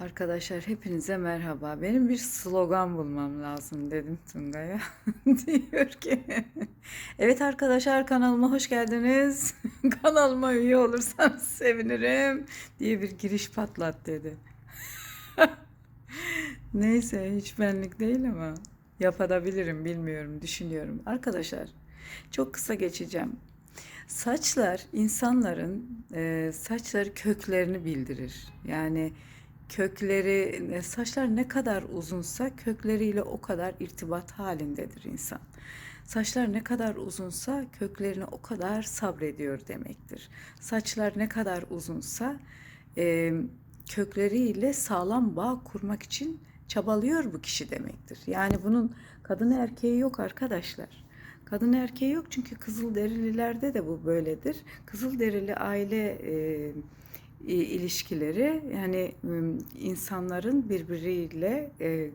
Arkadaşlar hepinize merhaba. Benim bir slogan bulmam lazım dedim Tunga'ya. Diyor ki Evet arkadaşlar kanalıma hoş geldiniz. Kanalıma üye olursanız sevinirim diye bir giriş patlat dedi. Neyse hiç benlik değil ama yapabilirim bilmiyorum düşünüyorum. Arkadaşlar çok kısa geçeceğim. Saçlar insanların e, saçları köklerini bildirir. Yani kökleri e, saçlar ne kadar uzunsa kökleriyle o kadar irtibat halindedir insan. Saçlar ne kadar uzunsa köklerine o kadar sabrediyor demektir. Saçlar ne kadar uzunsa e, kökleriyle sağlam bağ kurmak için çabalıyor bu kişi demektir. Yani bunun kadın erkeği yok arkadaşlar. Kadın erkeği yok çünkü Kızılderililerde de bu böyledir. Kızılderili aile e, ilişkileri yani insanların birbiriyle e,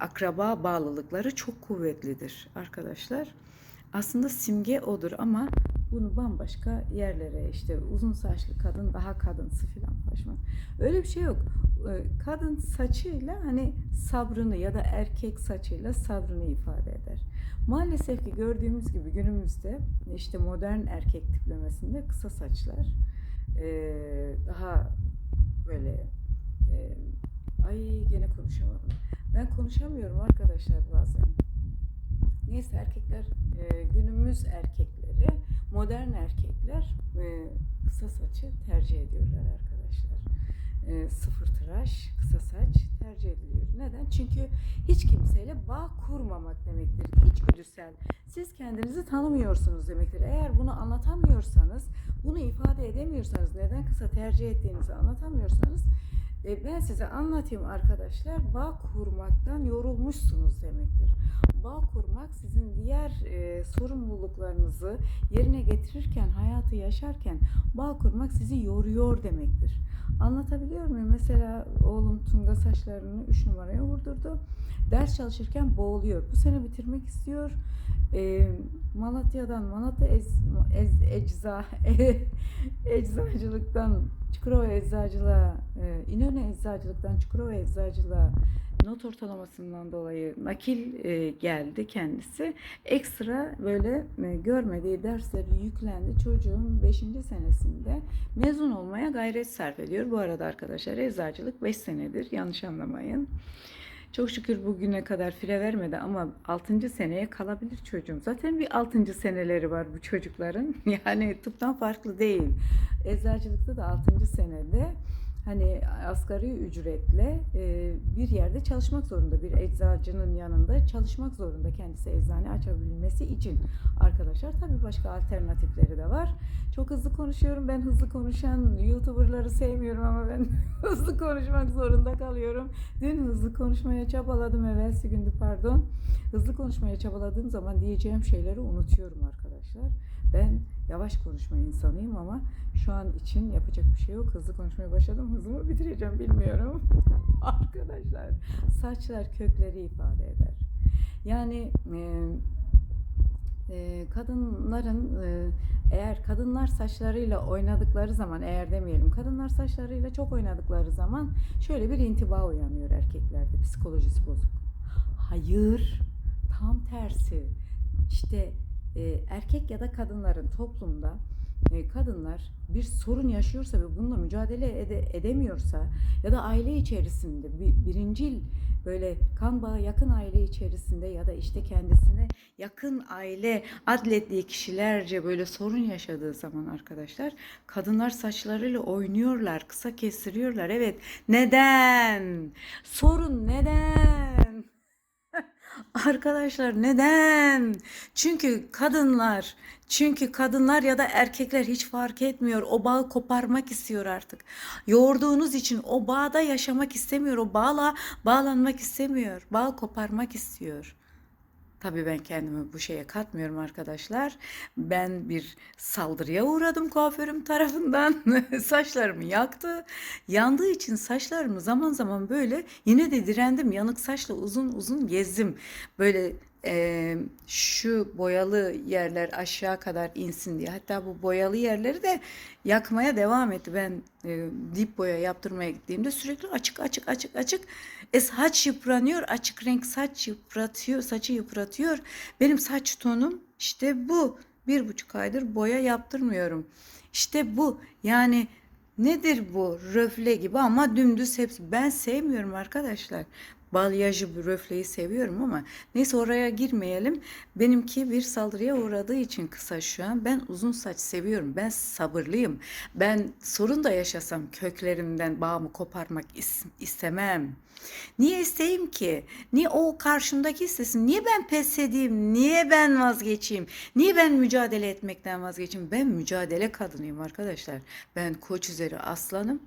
akraba bağlılıkları çok kuvvetlidir arkadaşlar. Aslında simge odur ama bunu bambaşka yerlere işte uzun saçlı kadın daha kadınsı filan başmaz. Öyle bir şey yok. Kadın saçıyla hani sabrını ya da erkek saçıyla sabrını ifade eder. Maalesef ki gördüğümüz gibi günümüzde işte modern erkek tiplemesinde kısa saçlar ee, daha böyle ee, ay gene konuşamadım. Ben konuşamıyorum arkadaşlar bazen. Neyse erkekler e, günümüz erkekleri modern erkekler e, kısa saçı tercih ediyorlar arkadaşlar. E, sıfır tıraş, kısa saç tercih ediliyor. Neden? Çünkü hiç kimseyle bağ kurmamak demektir. İçgüdüsel. Siz kendinizi tanımıyorsunuz demektir. Eğer bunu anlatamıyorsanız, bunu ifade edemiyorsanız, neden kısa tercih ettiğinizi anlatamıyorsanız e, ben size anlatayım arkadaşlar. Bağ kurmaktan yorulmuşsunuz demektir. Bağ kurmak sizin diğer e, sorumluluklarınızı yerine getirirken, hayatı yaşarken bağ kurmak sizi yoruyor demektir. Anlatabiliyor muyum? Mesela oğlum Tunga saçlarını 3 numaraya vurdurdu. Ders çalışırken boğuluyor. Bu sene bitirmek istiyor. E, Malatya'dan, Malatya Ez, Ez- Ecza, Eczacılıktan Çukurova Eczacılığa, e, İnönü Eczacılıktan Çukurova Eczacılığa not ortalamasından dolayı nakil e, geldi kendisi. Ekstra böyle e, görmediği dersleri yüklendi. Çocuğun 5. senesinde mezun olmaya gayret sarf ediyor. Bu arada arkadaşlar eczacılık 5 senedir yanlış anlamayın. Çok şükür bugüne kadar fire vermedi ama 6. seneye kalabilir çocuğum. Zaten bir 6. seneleri var bu çocukların. Yani tıptan farklı değil. Eczacılıkta da 6. senede hani asgari ücretle e, bir yerde çalışmak zorunda. Bir eczacının yanında çalışmak zorunda kendisi eczane açabilmesi için. Arkadaşlar tabii başka alternatifleri de var. Çok hızlı konuşuyorum. Ben hızlı konuşan YouTuber'ları sevmiyorum ama ben hızlı konuşmak zorunda kalıyorum. Dün hızlı konuşmaya çabaladım. Evvelsi gündü pardon. Hızlı konuşmaya çabaladığım zaman diyeceğim şeyleri unutuyorum arkadaşlar. Ben yavaş konuşma insanıyım ama şu an için yapacak bir şey yok. Hızlı konuşmaya başladım. Hızlı mı bitireceğim bilmiyorum. Arkadaşlar saçlar kökleri ifade eder. Yani e, e, kadınların e, eğer kadınlar saçlarıyla oynadıkları zaman eğer demeyelim kadınlar saçlarıyla çok oynadıkları zaman şöyle bir intiba uyanıyor erkeklerde psikolojisi bozuk. Hayır tam tersi işte e, erkek ya da kadınların toplumda e, kadınlar bir sorun yaşıyorsa ve bununla mücadele ede- edemiyorsa ya da aile içerisinde bir, birincil böyle kan bağı yakın aile içerisinde ya da işte kendisine yakın aile adlettiği kişilerce böyle sorun yaşadığı zaman arkadaşlar kadınlar saçlarıyla oynuyorlar, kısa kestiriyorlar. Evet. Neden? Sorun neden? Arkadaşlar neden? Çünkü kadınlar, çünkü kadınlar ya da erkekler hiç fark etmiyor. O bağı koparmak istiyor artık. Yoğurduğunuz için o bağda yaşamak istemiyor. O bağla bağlanmak istemiyor. Bağ koparmak istiyor. Tabii ben kendimi bu şeye katmıyorum arkadaşlar. Ben bir saldırıya uğradım kuaförüm tarafından. Saçlarımı yaktı. Yandığı için saçlarımı zaman zaman böyle yine de direndim. Yanık saçla uzun uzun gezdim. Böyle e, şu boyalı yerler aşağı kadar insin diye. Hatta bu boyalı yerleri de yakmaya devam etti. Ben e, dip boya yaptırmaya gittiğimde sürekli açık açık açık açık. E, saç yıpranıyor, açık renk saç yıpratıyor, saçı yıpratıyor. Benim saç tonum işte bu. Bir buçuk aydır boya yaptırmıyorum. İşte bu. Yani nedir bu? Röfle gibi ama dümdüz hepsi. Ben sevmiyorum arkadaşlar. Balyajı röfleyi seviyorum ama neyse oraya girmeyelim. Benimki bir saldırıya uğradığı için kısa şu an. Ben uzun saç seviyorum. Ben sabırlıyım. Ben sorun da yaşasam köklerimden bağımı koparmak is- istemem. Niye isteyeyim ki? Niye o karşımdaki istesin? Niye ben pes edeyim? Niye ben vazgeçeyim? Niye ben mücadele etmekten vazgeçeyim? Ben mücadele kadınıyım arkadaşlar. Ben koç üzeri aslanım.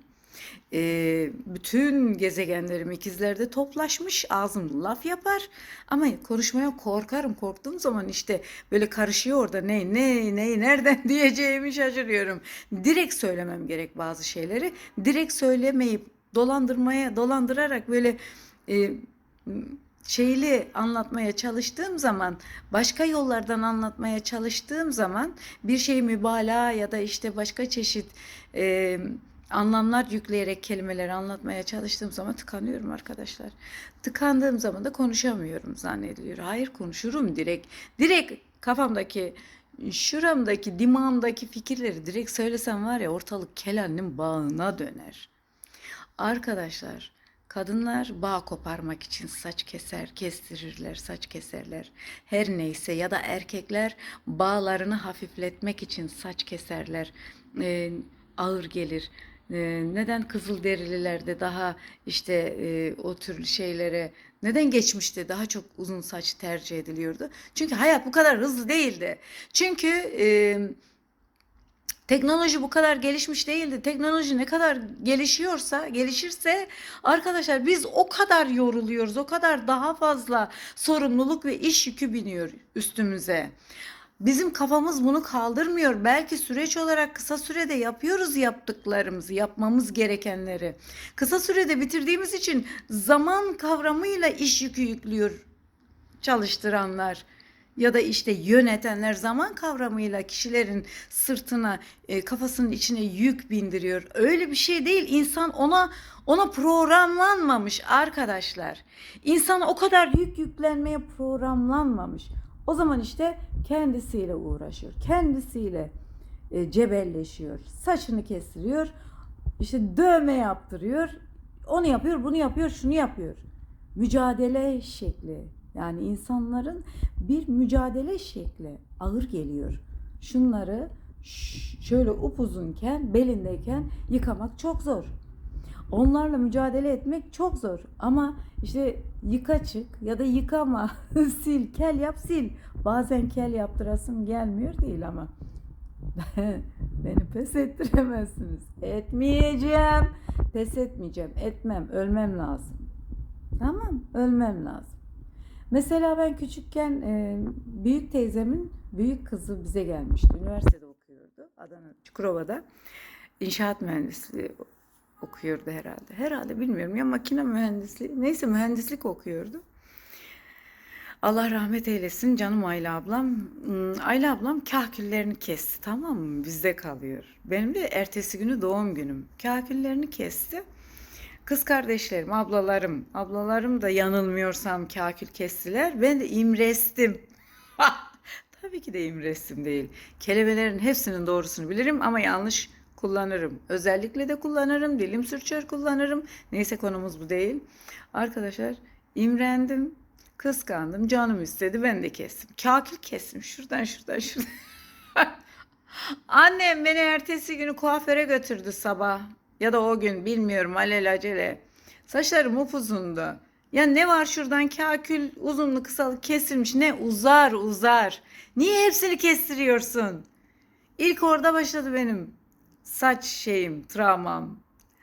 Ee, bütün gezegenlerim ikizlerde toplaşmış ağzım laf yapar. Ama konuşmaya korkarım korktuğum zaman işte böyle karışıyor orada ne ne ne nereden diyeceğimi şaşırıyorum. Direkt söylemem gerek bazı şeyleri. Direkt söylemeyip dolandırmaya dolandırarak böyle e, şeyli anlatmaya çalıştığım zaman başka yollardan anlatmaya çalıştığım zaman bir şey mübalağa ya da işte başka çeşit e, anlamlar yükleyerek kelimeleri anlatmaya çalıştığım zaman tıkanıyorum arkadaşlar. Tıkandığım zaman da konuşamıyorum zannediliyor. Hayır konuşurum direkt. Direkt kafamdaki şuramdaki dimağımdaki fikirleri direkt söylesem var ya ortalık kelennin bağına döner. Arkadaşlar, kadınlar bağ koparmak için saç keser, kestirirler, saç keserler. Her neyse ya da erkekler bağlarını hafifletmek için saç keserler. Ee, ağır gelir. Neden Kızılderililerde daha işte e, o türlü şeylere neden geçmişte daha çok uzun saç tercih ediliyordu? Çünkü hayat bu kadar hızlı değildi. Çünkü e, Teknoloji bu kadar gelişmiş değildi. Teknoloji ne kadar gelişiyorsa, gelişirse arkadaşlar biz o kadar yoruluyoruz. O kadar daha fazla sorumluluk ve iş yükü biniyor üstümüze. Bizim kafamız bunu kaldırmıyor. Belki süreç olarak kısa sürede yapıyoruz yaptıklarımızı, yapmamız gerekenleri. Kısa sürede bitirdiğimiz için zaman kavramıyla iş yükü yüklüyor çalıştıranlar ya da işte yönetenler zaman kavramıyla kişilerin sırtına, e, kafasının içine yük bindiriyor. Öyle bir şey değil. İnsan ona ona programlanmamış arkadaşlar. İnsan o kadar yük yüklenmeye programlanmamış. O zaman işte kendisiyle uğraşıyor. Kendisiyle e, cebelleşiyor. Saçını kestiriyor. işte dövme yaptırıyor. Onu yapıyor, bunu yapıyor, şunu yapıyor. Mücadele şekli. Yani insanların bir mücadele şekli ağır geliyor. Şunları şöyle upuzunken, belindeyken yıkamak çok zor. Onlarla mücadele etmek çok zor. Ama işte yıka çık ya da yıkama, sil, kel yap, sil. Bazen kel yaptırasım gelmiyor değil ama. Beni pes ettiremezsiniz. Etmeyeceğim. Pes etmeyeceğim. Etmem. Ölmem lazım. Tamam. Ölmem lazım. Mesela ben küçükken e, büyük teyzemin büyük kızı bize gelmişti. Üniversitede okuyordu. Adana Çukurova'da. İnşaat mühendisliği okuyordu herhalde. Herhalde bilmiyorum ya makine mühendisliği. Neyse mühendislik okuyordu. Allah rahmet eylesin canım Ayla ablam. Hmm, Ayla ablam kahküllerini kesti tamam mı? Bizde kalıyor. Benim de ertesi günü doğum günüm. Kahküllerini kesti. Kız kardeşlerim, ablalarım, ablalarım da yanılmıyorsam kakül kestiler. Ben de imrestim. Tabii ki de imrestim değil. Kelimelerin hepsinin doğrusunu bilirim ama yanlış kullanırım. Özellikle de kullanırım. Dilim sürçer kullanırım. Neyse konumuz bu değil. Arkadaşlar imrendim. Kıskandım. Canım istedi. Ben de kestim. Kakül kestim. Şuradan şuradan şuradan. Annem beni ertesi günü kuaföre götürdü sabah. Ya da o gün bilmiyorum alelacele. Saçlarım upuzundu. Ya ne var şuradan kakül uzunlu kısalı kesilmiş ne uzar uzar. Niye hepsini kestiriyorsun? İlk orada başladı benim saç şeyim, travmam.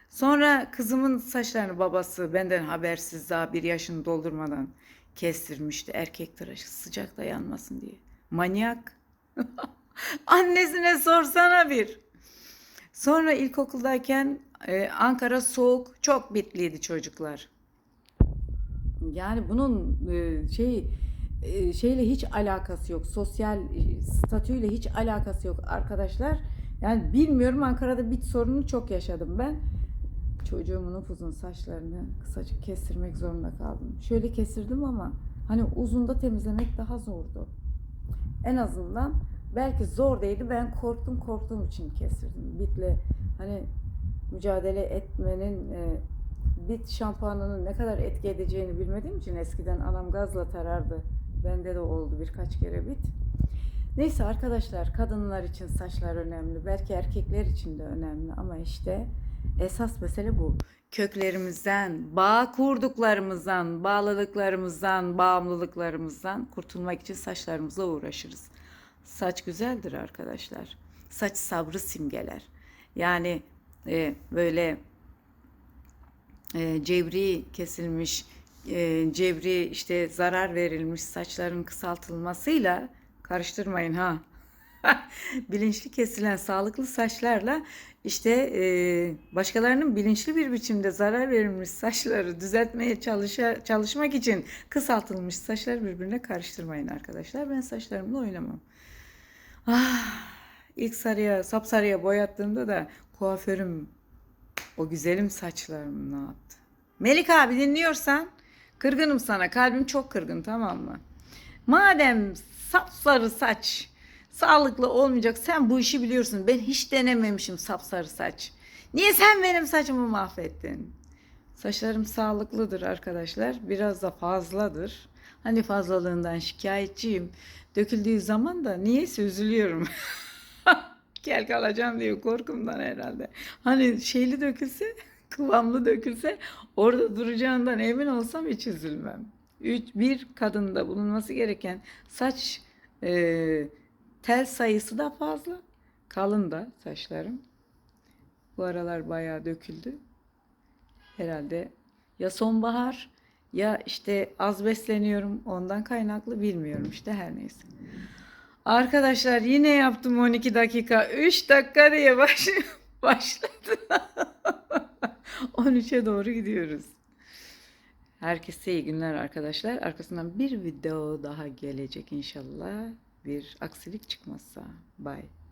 Sonra kızımın saçlarını babası benden habersiz daha bir yaşını doldurmadan kestirmişti. Erkek tıraşı sıcakta yanmasın diye. Manyak. Annesine sorsana bir. Sonra ilkokuldayken e, Ankara soğuk, çok bitliydi çocuklar. Yani bunun e, şey e, şeyle hiç alakası yok. Sosyal e, statüyle hiç alakası yok arkadaşlar. Yani bilmiyorum Ankara'da bit sorunu çok yaşadım ben. Çocuğumun upuzun saçlarını kısacık kestirmek zorunda kaldım. Şöyle kestirdim ama hani uzunda temizlemek daha zordu. En azından belki zor değildi. Ben korktum korktuğum için kestirdim. Bitle hani mücadele etmenin e, bit şampuanının ne kadar etki edeceğini bilmediğim için eskiden anam gazla tarardı. Bende de oldu birkaç kere bit. Neyse arkadaşlar kadınlar için saçlar önemli. Belki erkekler için de önemli ama işte esas mesele bu. Köklerimizden, bağ kurduklarımızdan, bağlılıklarımızdan, bağımlılıklarımızdan kurtulmak için saçlarımızla uğraşırız. Saç güzeldir arkadaşlar. Saç sabrı simgeler. Yani e, böyle e, cevri kesilmiş, e, cevri işte zarar verilmiş saçların kısaltılmasıyla karıştırmayın ha. bilinçli kesilen sağlıklı saçlarla işte e, başkalarının bilinçli bir biçimde zarar verilmiş saçları düzeltmeye çalışa, çalışmak için kısaltılmış saçlar birbirine karıştırmayın arkadaşlar. Ben saçlarımla oynamam. Ah, ilk sarıya, sapsarıya boyattığımda da kuaförüm o güzelim saçlarımı ne yaptı? Melik abi dinliyorsan kırgınım sana. Kalbim çok kırgın tamam mı? Madem sapsarı saç sağlıklı olmayacak sen bu işi biliyorsun. Ben hiç denememişim sapsarı saç. Niye sen benim saçımı mahvettin? Saçlarım sağlıklıdır arkadaşlar. Biraz da fazladır. Hani fazlalığından şikayetçiyim. Döküldüğü zaman da niyeyse üzülüyorum. Kel kalacağım diye korkumdan herhalde. Hani şeyli dökülse, kıvamlı dökülse orada duracağından emin olsam hiç üzülmem. Üç, bir kadında bulunması gereken saç e, tel sayısı da fazla. Kalın da saçlarım. Bu aralar bayağı döküldü. Herhalde ya sonbahar ya işte az besleniyorum ondan kaynaklı bilmiyorum işte her neyse. Arkadaşlar yine yaptım 12 dakika. 3 dakika diye baş, başladı. 13'e doğru gidiyoruz. Herkese iyi günler arkadaşlar. Arkasından bir video daha gelecek inşallah. Bir aksilik çıkmazsa. Bye.